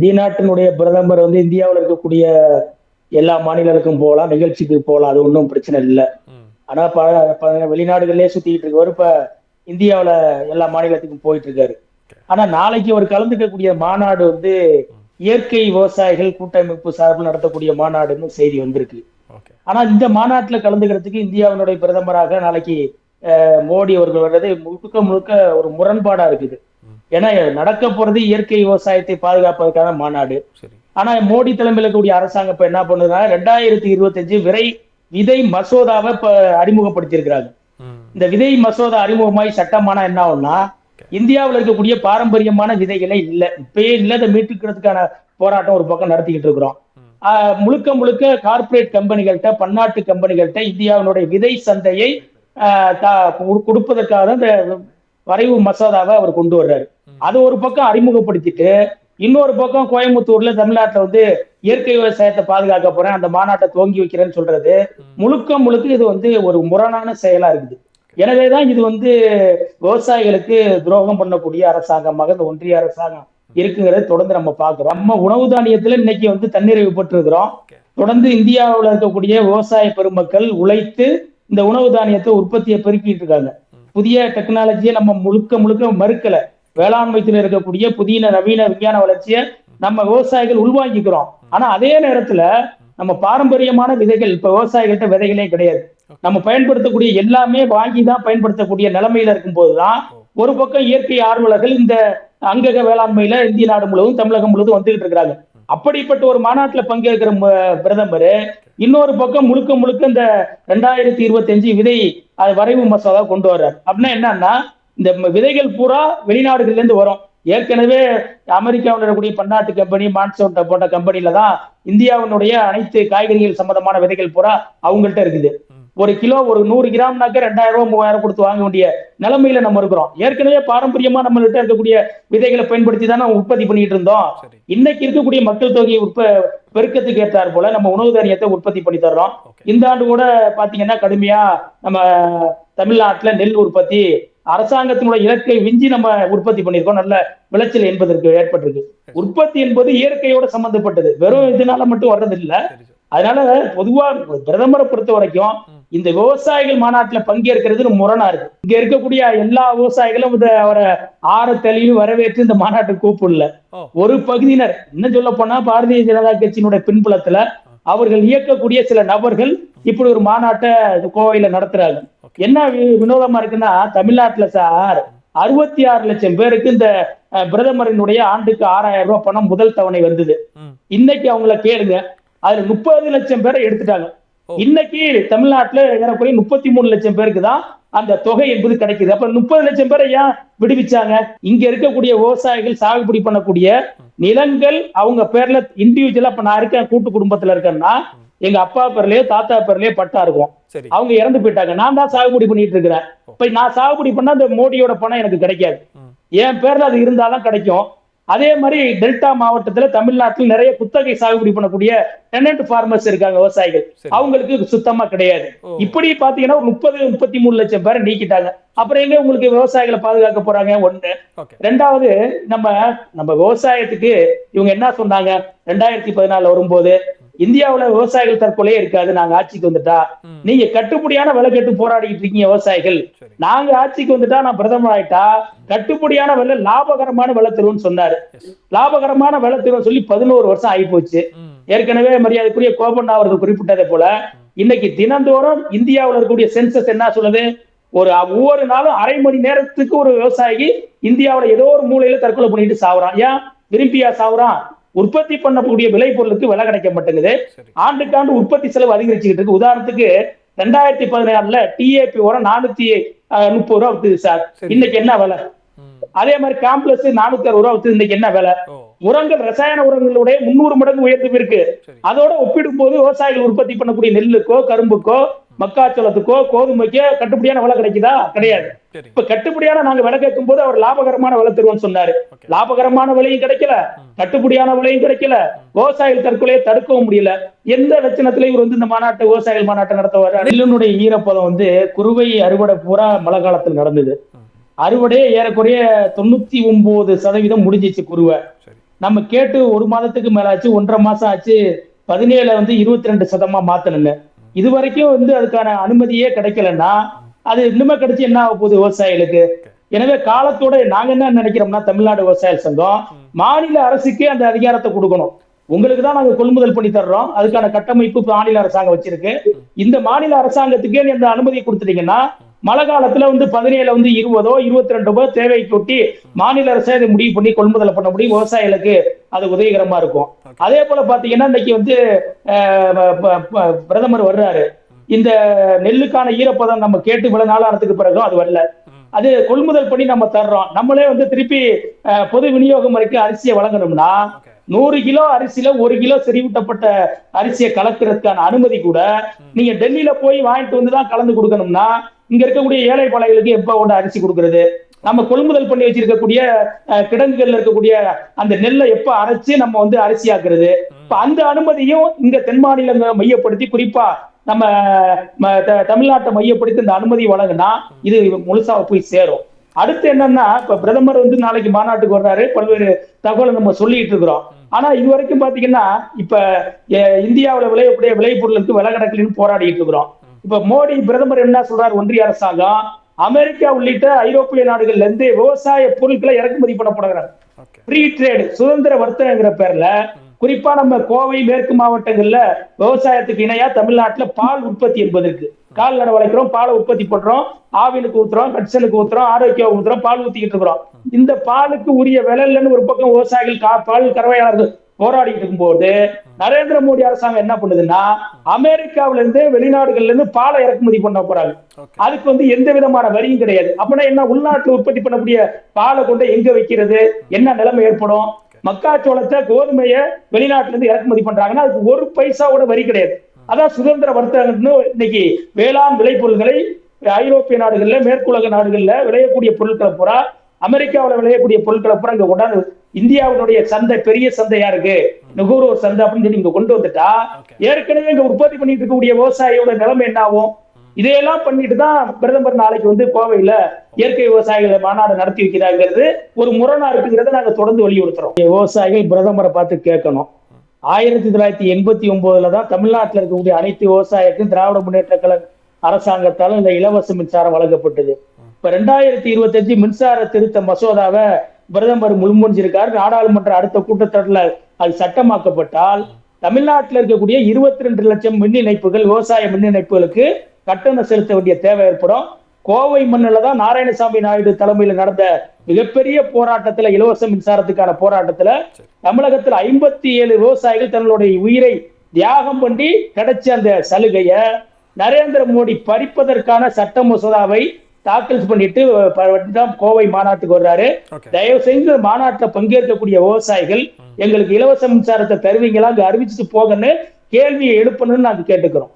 வெளிநாட்டினுடைய பிரதமர் வந்து இந்தியாவில் இருக்கக்கூடிய எல்லா மாநிலங்களுக்கும் போகலாம் நிகழ்ச்சிக்கு போகலாம். அது ஒன்றும் பிரச்சனை இல்லை. ம். ஆனா ப- வெளிநாடுகள்லயே சுத்திட்டு இருக்கவர் இப்ப இந்தியாவுல எல்லா மாநிலத்துக்கும் போயிட்டு இருக்காரு. ஆனா நாளைக்கு அவர் கலந்துக்கக்கூடிய மாநாடு வந்து இயற்கை விவசாயிகள் கூட்டமைப்பு சார்பில் நடத்தக்கூடிய மாநாடுன்னு செய்தி வந்திருக்கு. ஆனா இந்த மாநாட்டுல கலந்துக்கிறதுக்கு இந்தியாவினுடைய பிரதமராக நாளைக்கு மோடி அவர்கள் வர்றது முழுக்க முழுக்க ஒரு முரண்பாடா இருக்குது. ஏன்னா நடக்க போறது இயற்கை விவசாயத்தை பாதுகாப்பதற்கான மாநாடு. ஆனா மோடி தலைமையில இருக்கக்கூடிய அரசாங்கம் இப்ப என்ன பண்ணுதுன்னா ரெண்டாயிரத்தி இருபத்தஞ்சு விரை விதை மசோதாவை இப்ப அறிமுகப்படுத்தியிருக்கிறாங்க. இந்த விதை மசோதா அறிமுகமாய் சட்டமானா என்ன ஆகும்னா இந்தியாவில் இருக்கக்கூடிய பாரம்பரியமான விதைகளே இல்ல. இப்பயே இல்ல அதை மீட்டுக்கிறதுக்கான போராட்டம் ஒரு பக்கம் நடத்திக்கிட்டு இருக்கிறோம். முழுக்க முழுக்க கார்ப்பரேட் கம்பெனிகள்கிட்ட பன்னாட்டு கம்பெனிகள்கிட்ட இந்தியாவினுடைய விதை சந்தையை கொடுப்பதற்காக இந்த வரைவு மசோதாவை அவர் கொண்டு வர்றாரு. அது ஒரு பக்கம் அறிமுகப்படுத்திட்டு இன்னொரு பக்கம் கோயம்புத்தூர்ல தமிழ்நாட்டுல வந்து இயற்கை விவசாயத்தை பாதுகாக்க போறேன் அந்த மாநாட்டை துவங்கி வைக்கிறேன்னு சொல்றது. முழுக்க முழுக்க இது வந்து ஒரு முரணான செயலா இருக்குது எனவேதான் இது வந்து விவசாயிகளுக்கு துரோகம் பண்ணக்கூடிய அரசாங்கமாக இந்த ஒன்றிய அரசாங்கம் இருக்குங்கிறத தொடர்ந்து நம்ம பார்க்கிறோம் நம்ம உணவு தானியத்துல இன்னைக்கு வந்து தன்னிறைவு பெற்றிருக்கிறோம். தொடர்ந்து இந்தியாவில் இருக்கக்கூடிய விவசாய பெருமக்கள் உழைத்து இந்த உணவு தானியத்தை உற்பத்தியை பெருக்கிட்டு இருக்காங்க. புதிய டெக்னாலஜியை நம்ம முழுக்க முழுக்க மறுக்கல. வேளாண்மைத்துல இருக்கக்கூடிய புதிய நவீன விஞ்ஞான வளர்ச்சியை நம்ம விவசாயிகள் உள்வாங்கிக்கிறோம். ஆனா அதே நேரத்துல நம்ம பாரம்பரியமான விதைகள் இப்ப விவசாயிகள்ட்ட விதைகளே கிடையாது. நம்ம பயன்படுத்தக்கூடிய எல்லாமே வாங்கி தான் பயன்படுத்தக்கூடிய நிலைமையில இருக்கும்போதுதான் ஒரு பக்கம் இயற்கை ஆர்வலர்கள் இந்த அங்கக வேளாண்மையில இந்திய நாடு முழுவதும் தமிழகம் முழுவதும் வந்துகிட்டு இருக்கிறாங்க. அப்படிப்பட்ட ஒரு மாநாட்டுல பங்கேற்கிற பிரதமர் இன்னொரு பக்கம் முழுக்க முழுக்க இந்த ரெண்டாயிரத்தி இருபத்தி அஞ்சு விதை அது வரைவு மசோதா கொண்டு வர்றாரு. அப்படின்னா என்னன்னா இந்த விதைகள் பூரா வெளிநாடுகள்ல இருந்து வரும். ஏற்கனவே அமெரிக்காவில் இருக்கக்கூடிய பன்னாட்டு கம்பெனி மான்சோன் போட்ட கம்பெனில தான் இந்தியாவினுடைய அனைத்து காய்கறிகள் சம்பந்தமான விதைகள் பூரா அவங்கள்ட்ட இருக்குது. ஒரு கிலோ ஒரு நூறு கிராம்னாக்க ரெண்டாயிரம் ரூபாய் மூவாயிரம் கொடுத்து வாங்க வேண்டிய நிலைமையில நம்ம இருக்கிறோம். ஏற்கனவே பாரம்பரியமா நம்மள்ட்ட இருக்கக்கூடிய விதைகளை பயன்படுத்தி தானே உற்பத்தி பண்ணிட்டு இருந்தோம். இன்னைக்கு இருக்கக்கூடிய மக்கள் தொகை உற்ப பெருக்கத்துக்கு ஏற்றார் போல நம்ம உணவு தானியத்தை உற்பத்தி பண்ணி தர்றோம். இந்த ஆண்டு கூட பாத்தீங்கன்னா கடுமையா நம்ம தமிழ்நாட்டுல நெல் உற்பத்தி அரசாங்கத்தினுடைய இலக்கை விஞ்சி நம்ம உற்பத்தி பண்ணியிருக்கோம். நல்ல விளைச்சல் என்பதற்கு ஏற்பட்டிருக்கு. உற்பத்தி என்பது இயற்கையோட சம்பந்தப்பட்டது. வெறும் இதனால மட்டும் வர்றது இல்ல அதனால பொதுவா பிரதமரை பொறுத்த வரைக்கும். இந்த விவசாயிகள் மாநாட்டுல பங்கேற்கிறது முரணா இருக்கு. இங்க இருக்கக்கூடிய எல்லா விவசாயிகளும் இந்த அவரை ஆற தெளிவு வரவேற்று இந்த மாநாட்டுக்கு கூப்பிடல. ஒரு பகுதியினர் இன்னும் சொல்ல போனா பாரதிய ஜனதா கட்சியினுடைய பின்புலத்துல அவர்கள் இயக்கக்கூடிய சில நபர்கள் இப்படி ஒரு மாநாட்டை கோவையில நடத்துறாங்க. என்ன வினோதமா இருக்குன்னா தமிழ்நாட்டுல சார் அறுபத்தி ஆறு லட்சம் பேருக்கு இந்த பிரதமரினுடைய ஆண்டுக்கு ஆறாயிரம் ரூபாய் பணம் முதல் தவணை வந்தது. இன்னைக்கு அவங்கள கேளுங்க. அதுல முப்பது லட்சம் பேரை எடுத்துட்டாங்க. இன்னைக்கு தமிழ்நாட்டுல ஏறக்குறைய முப்பத்தி மூணு லட்சம் பேருக்கு தான் அந்த தொகை என்பது கிடைக்குது. அப்ப முப்பது லட்சம் பேரை ஏன் விடுவிச்சாங்க? இங்க இருக்கக்கூடிய விவசாயிகள் சாகுபடி பண்ணக்கூடிய நிலங்கள் அவங்க பேர்ல இண்டிவிஜுவலா இப்ப நான் இருக்கேன் கூட்டு குடும்பத்துல இருக்கேன்னா எங்க அப்பா பேர்லயோ தாத்தா பேர்லயோ பட்டா இருக்கும். அவங்க இறந்து போயிட்டாங்க. நான் தான் சாகுபடி பண்ணிட்டு இருக்கிறேன். இப்ப நான் சாகுபடி பண்ணா அந்த மோடியோட பணம் எனக்கு கிடைக்காது. என் பேர்ல அது இருந்தாதான் கிடைக்கும். அதே மாதிரி டெல்டா மாவட்டத்துல தமிழ்நாட்டில் நிறைய குத்தகை சாகுபடி பண்ணக்கூடிய டெனன்ட் ஃபார்மர்ஸ் இருக்காங்க விவசாயிகள். அவங்களுக்கு சுத்தமா கிடையாது. இப்படி பாத்தீங்கன்னா ஒரு முப்பது முப்பத்தி மூணு லட்சம் பேரை நீக்கிட்டாங்க அப்புறம் எங்க உங்களுக்கு விவசாயிகளை பாதுகாக்க போறாங்க? ஒண்ணு. ரெண்டாவது நம்ம நம்ம விவசாயத்துக்கு இவங்க என்ன சொன்னாங்க? ரெண்டாயிரத்தி பதினாலுல வரும்போது இந்தியாவுல விவசாயிகள் தற்கொலையே இருக்காது நாங்க ஆட்சிக்கு வந்துட்டா. நீங்க கட்டுப்படியான விலை கேட்டு போராடிட்டு இருக்கீங்க விவசாயிகள். நாங்க ஆட்சிக்கு வந்துட்டா நான் பிரதமர் ஆயிட்டா கட்டுப்படியான விலை லாபகரமான விலை தருவோம்னு சொன்னாரு. லாபகரமான விலை தருவோம் சொல்லி பதினோரு வருஷம் ஆகி போச்சு ஏற்கனவே மரியாதைக்குரிய கோபண்ணா அவர்கள் குறிப்பிட்டதை போல இன்னைக்கு தினந்தோறும் இந்தியாவுல இருக்கக்கூடிய சென்சஸ் என்ன சொல்லுது? ஒரு ஒவ்வொரு நாளும் அரை மணி நேரத்துக்கு ஒரு விவசாயி இந்தியாவுல ஏதோ ஒரு மூலையில தற்கொலை பண்ணிட்டு சாவுறான். ஏன்? விரும்பியா சாவுறான்? உற்பத்தி பண்ணக்கூடிய விளைபொருளுக்கு விலை கிடைக்க மாட்டேங்குது ஆண்டுக்காண்டு உற்பத்தி செலவு அதிகரிச்சுக்கிட்டு இருக்கு. உதாரணத்துக்கு ரெண்டாயிரத்தி பதினாறுல டிஏபி உரம் நானூத்தி முப்பது ரூபா வித்துது சார். இன்னைக்கு என்ன விலை? அதே மாதிரி காம்ப்ளெக்ஸ் நானூத்தி அறுபது ரூபா வித்துது இன்னைக்கு என்ன விலை? உரங்கள் ரசாயன உரங்களுடைய முன்னூறு மடங்கு உயர்ந்து இருக்கு அதோட ஒப்பிடும் போது விவசாயிகள் உற்பத்தி பண்ணக்கூடிய நெல்லுக்கோ கரும்புக்கோ மக்காச்சோளத்துக்கோ கோதுமைக்கோ கட்டுப்படியான விலை கிடைக்குதா? கிடையாது. இப்ப கட்டுப்படியான நாங்க விலை கேட்கும் போது அவர் லாபகரமான விலை தருவோம்னு சொன்னாரு. லாபகரமான விலையும் கிடைக்கல. கட்டுப்படியான விலையும் கிடைக்கல. விவசாயிகள் தற்கொலையை தடுக்கவும் முடியல. எந்த லட்சணத்துல இவர் வந்து இந்த மாநாட்டை விவசாயிகள் மாநாட்டை நடத்துவாரு? நெல்லினுடைய ஈரப்பதம் வந்து குறுவை அறுவடை பூரா மழை காலத்துல நடந்தது. ம் அறுவடை ஏறக்குறைய தொண்ணூத்தி ஒன்பது சதவீதம் முடிஞ்சிச்சு குருவை. நம்ம கேட்டு ஒரு மாதத்துக்கு மேல ஆச்சு ஒன்றரை மாசம் ஆச்சு பதினேழுல வந்து இருபத்தி ரெண்டு சதமா மாத்தணுங்க. இது வரைக்கும் வந்து அதுக்கான அனுமதியே கிடைக்கலன்னா அது இன்னுமே கிடைச்சு என்ன ஆக போகுது விவசாயிகளுக்கு? எனவே காலத்தோட நாங்க என்ன நினைக்கிறோம்னா தமிழ்நாடு விவசாய சங்கம் மாநில அரசுக்கே அந்த அதிகாரத்தை கொடுக்கணும். உங்களுக்கு தான் நாங்க கொள்முதல் பண்ணி தர்றோம். அதுக்கான கட்டமைப்பு மாநில அரசாங்கம் வச்சிருக்கு. இந்த மாநில அரசாங்கத்துக்கே அந்த அனுமதி கொடுத்துட்டீங்கன்னா மழை காலத்துல வந்து பதினேழுல வந்து இருபதோ இருபத்தி ரெண்டோ தேவை கொட்டி மாநில அரசே அதை முடிவு பண்ணி கொள்முதல் பண்ண முடியும். விவசாயிகளுக்கு அது உதவிகரமா இருக்கும். அதே போல பாத்தீங்கன்னா இன்னைக்கு வந்து பிரதமர் வர்றாரு. இந்த நெல்லுக்கான ஈரப்பதம் நம்ம கேட்டு இவ்வளவு நாள் ஆனதுக்கு பிறகும் அது வரல. அது கொள்முதல் பண்ணி நம்ம தர்றோம். நம்மளே வந்து திருப்பி பொது விநியோக முறைக்கு அரிசியை வழங்கணும்னா நூறு கிலோ அரிசியில ஒரு கிலோ செறிவூட்டப்பட்ட அரிசியை கலக்கிறதுக்கான அனுமதி கூட நீங்க டெல்லியில போய் வாங்கிட்டு வந்து தான் கலந்து கொடுக்கணும்னா இங்க இருக்கக்கூடிய ஏழை பாளைகளுக்கு எப்ப கொண்டு அரிசி கொடுக்கறது? நம்ம கொள்முதல் பண்ணி வச்சிருக்கக்கூடிய அஹ், கிடங்குகள்ல இருக்கக்கூடிய அந்த நெல்லை எப்ப அரைச்சு நம்ம வந்து அரிசி ஆக்குறது இப்ப அந்த அனுமதியும் இங்க தென் மாநிலங்களை மையப்படுத்தி குறிப்பா நம்ம தமிழ்நாட்டை மையப்படுத்தி இந்த அனுமதி வழங்குனா இது முழுசா போய் சேரும். அடுத்து என்னன்னா இப்ப பிரதமர் வந்து நாளைக்கு மாநாட்டுக்கு வர்றாரு. பல்வேறு தகவலை நம்ம சொல்லிட்டு இருக்கிறோம். ஆனா இது வரைக்கும் பாத்தீங்கன்னா இப்ப இந்தியாவில விளையக்கூடிய விளைபொருளுக்கு விலை கிடைக்கலன்னு போராடிட்டு இருக்கிறோம். இப்ப மோடி பிரதமர் என்ன சொல்றாரு? ஒன்றிய அரசாங்கம் அமெரிக்கா உள்ளிட்ட ஐரோப்பிய நாடுகள்ல இருந்து விவசாய பொருட்களை இறக்குமதி பண்ண போடுறாங்க ஓகே ஃப்ரீ ட்ரேடு சுதந்திர வர்த்தகங்கிற பேர்ல குறிப்பா நம்ம கோவை மேற்கு மாவட்டங்கள்ல விவசாயத்துக்கு இணையா தமிழ்நாட்டுல பால் உற்பத்தி என்பது இருக்கு கால்நடை வளர்க்கிறோம் பாலை உற்பத்தி பண்றோம் ஆவினுக்கு ஊத்துறோம் கட்சலுக்கு ஊத்துறோம் ஆரோக்கியம் ஊத்துறோம் பால் ஊத்திக்கிட்டு இருக்கிறோம். இந்த பாலுக்கு உரிய விலை இல்லைன்னு ஒரு பக்கம் விவசாயிகள் பால் கறவையாளர்கள் போராடிட்டு இருக்கும்போது நரேந்திர மோடி அரசாங்கம் என்ன பண்ணுதுன்னா அமெரிக்காவில இருந்து வெளிநாடுகள்ல இருந்து பாலை இறக்குமதி பண்ண போறாங்க அதுக்கு வந்து எந்த விதமான வரியும் கிடையாது. அப்படின்னா என்ன உள்நாட்டுல உற்பத்தி பண்ணக்கூடிய பாலை கொண்டு எங்க வைக்கிறது? என்ன நிலைமை ஏற்படும்? மக்காச்சோளத்தை கோதுமையை வெளிநாட்டுல இருந்து இறக்குமதி பண்றாங்கன்னா அதுக்கு ஒரு பைசாவோட வரி கிடையாது. அதான் சுதந்திர வர்த்தகம்னு இன்னைக்கு வேளாண் விளைபொருள்களை ஐரோப்பிய நாடுகள்ல மேற்குலக நாடுகள்ல விளையக்கூடிய பொருட்களை பூரா அமெரிக்காவுல விளையக்கூடிய பொருட்களை பூரா இங்க கொண்டாந்து இந்தியாவுடைய சந்தை பெரிய சந்தையா இருக்கு நுகர்வோர் சந்தை அப்படின்னு சொல்லி இங்க கொண்டு வந்துட்டா ஏற்கனவே இங்க உற்பத்தி பண்ணிட்டு இருக்கக்கூடிய விவசாயியோட நிலைமை என்ன ஆகும் இதையெல்லாம் பண்ணிட்டு தான் பிரதமர் நாளைக்கு வந்து கோவையில இயற்கை விவசாயிகளை மாநாடு நடத்தி வைக்கிறாங்கிறது ஒரு முரணா இருக்குங்கிறத நாங்க தொடர்ந்து வலியுறுத்துறோம். விவசாயிகள் பிரதமரை பார்த்து கேட்கணும். ஆயிரத்தி தொள்ளாயிரத்தி எண்பத்தி ஒன்பதுல தான் தமிழ்நாட்டில் இருக்கக்கூடிய அனைத்து விவசாயிக்கும் திராவிட முன்னேற்ற கழக அரசாங்கத்தால இந்த இலவச மின்சாரம் வழங்கப்பட்டது. இப்ப ரெண்டாயிரத்தி இருபத்தஞ்சு மின்சார திருத்த மசோதாவை பிரதமர் முன்மொழிஞ்சிருக்காரு. நாடாளுமன்ற அடுத்த கூட்டத்தொடர்ல அது சட்டமாக்கப்பட்டால் தமிழ்நாட்டில் இருக்கக்கூடிய இருபத்தி ரெண்டு லட்சம் மின் இணைப்புகள் விவசாய மின் இணைப்புகளுக்கு கட்டணம் செலுத்த வேண்டிய தேவை ஏற்படும். கோவை மண்ணில் தான் நாராயணசாமி நாயுடு தலைமையில நடந்த மிகப்பெரிய போராட்டத்துல இலவச மின்சாரத்துக்கான போராட்டத்துல தமிழகத்தில் ஐம்பத்தி ஏழு விவசாயிகள் தங்களுடைய உயிரை தியாகம் பண்ணி கிடைச்ச அந்த சலுகையை நரேந்திர மோடி பறிப்பதற்கான சட்ட மசோதாவை தாக்கல் பண்ணிட்டு கோவை மாநாட்டுக்கு வர்றாரு. தயவு இந்த மாநாட்டுல பங்கேற்கக்கூடிய விவசாயிகள் எங்களுக்கு இலவச மின்சாரத்தை தருவீங்களா அங்க அறிவிச்சுட்டு போகன்னு கேள்வியை எழுப்பணும்னு நாங்க கேட்டுக்கிறோம்.